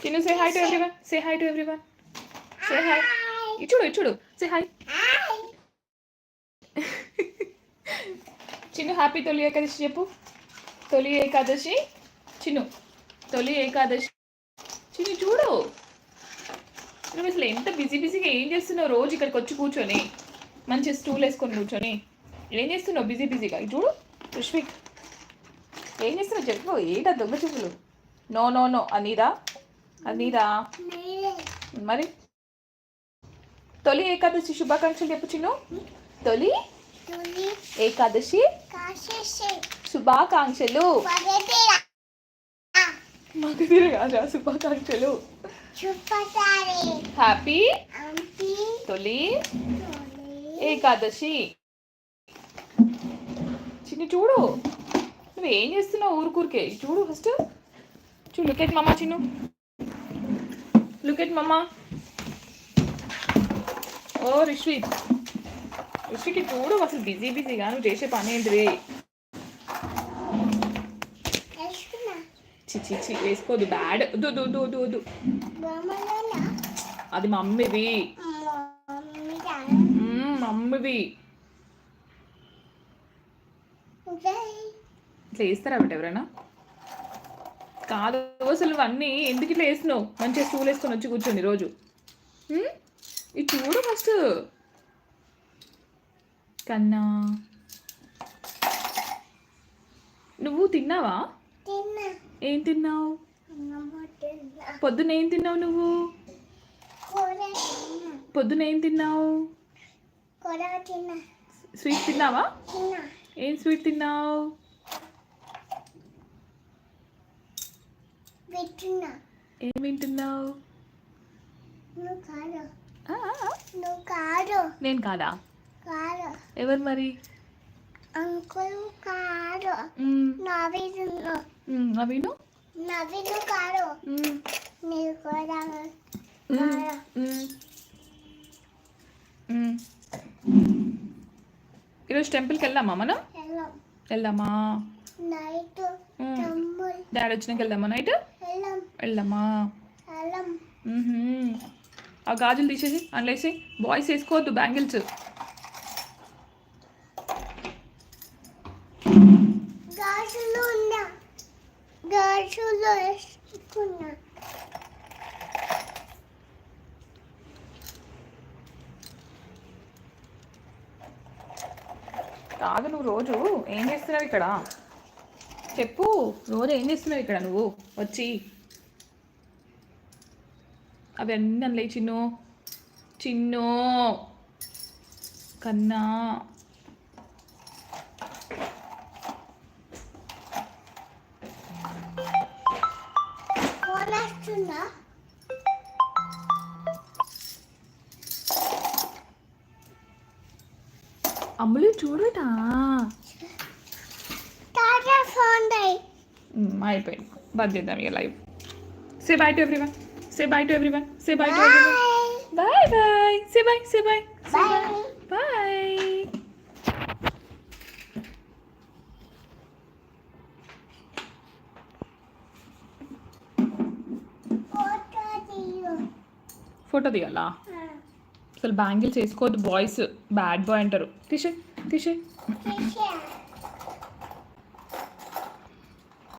Chinnu say hi to everyone say hi to everyone say hi ఇచ్చుడు ఇచ్చుడు say hi Chinnu happy తొలి ఏకాదశి చెప్పు తొలి ఏకాదశి చిన్ను తొలి ఏకాదశి చిన్ను చూడు నువ్వు అసలు ఎంత బిజీ బిజీగా ఏం చేస్తున్నావు రోజు ఇక్కడికి వచ్చి కూర్చొని? మంచి స్టూల్ వేసుకొని కూర్చొని. ఏం చేస్తున్నావు బిజీ బిజీగా ఇది చూడు రుష్విక్ ఏం చేస్తున్నావు చెప్పు ఏంటా దొంగ చూపులు? నో నో నో అనిరా అనిరా. మరి? తొలి ఏకాదశి శుభాకాంక్షలు చెప్పు చిన్ను. తొలి ఏకాదశి శుభాకాంక్షలు. మాకు శుభాకాంక్షలు. హ్యాపీ తొలి ఏకాదశి. చిన్ని చూడు. నువ్వు ఏం చేస్తున్నావు ఊరుకూరికే? చూడు ఫస్ట్. చూడు లుకెట్ మామా చిన్ను. లుకెట్ మమ్మ ఓ రిష్విక్ రిష్విక్ ఇది చూడు అసలు బిజీ బిజీగా నువ్వు చేసే పని ఏంటిది? చి చి చి వేసుకోదు. బ్యాడ్ వద్దు వద్దు వద్దు వద్దు అది మమ్మీవి. మ్మ్, మమ్మీవి. ఇట్లా వేస్తారా బిడ్డ ఎవరైనా? కాదు అసలు ఇవన్నీ ఎందుకు ఇట్లా వేసినావు మంచిగా స్టూల్ వేసుకొని వచ్చి కూర్చోండి రోజు? ఇది చూడు ఫస్ట్ కన్నా. నువ్వు తిన్నావా? ఏం తిన్నావు? పొద్దున ఏం తిన్నావు నువ్వు? పొద్దున ఏం తిన్నావు? స్వీట్ తిన్నావా? ఏం స్వీట్ తిన్నావు? పెట్టినా. ఏం వింటున్నావు? నేను కాదా? కాదు. ఎవరు మరి? అంకుల్ మ్మ్, నవీను? నవీను నవీను మ్మ్, నీకు కూడా. ఈరోజు టెంపుల్కి వెళ్దామా మనం? వెళ్దామా? నైట్ డాడీ వచ్చినాక వెళ్దామా నైట్? వెళ్ళం వెళ్దామా వెళ్ళం మ్మ్హ్మ్. ఆ గాజులు తీసేసి అందులో బాయ్స్ వేసుకోవద్దు బ్యాంగిల్స్. కాదు నువ్వు రోజు. ఏం చేస్తున్నావు ఇక్కడ? చెప్పు. రోజు ఏం చేస్తున్నావు ఇక్కడ నువ్వు? వచ్చి. అవి అన్నీ అందులో చిన్ను చిన్ను కన్నా అమ్ములు చూడటా అయిపోయింది. బాధ చేద్దాం ఇక live say bye to everyone say bye to everyone say bye to everyone bye bye say bye say bye bye bye photo తీయు photo తీయాలా అసలు బ్యాంగిల్స్ వేసుకోవద్దు బాయ్స్ బ్యాడ్ బాయ్ అంటారు తీసే తీసే తీసి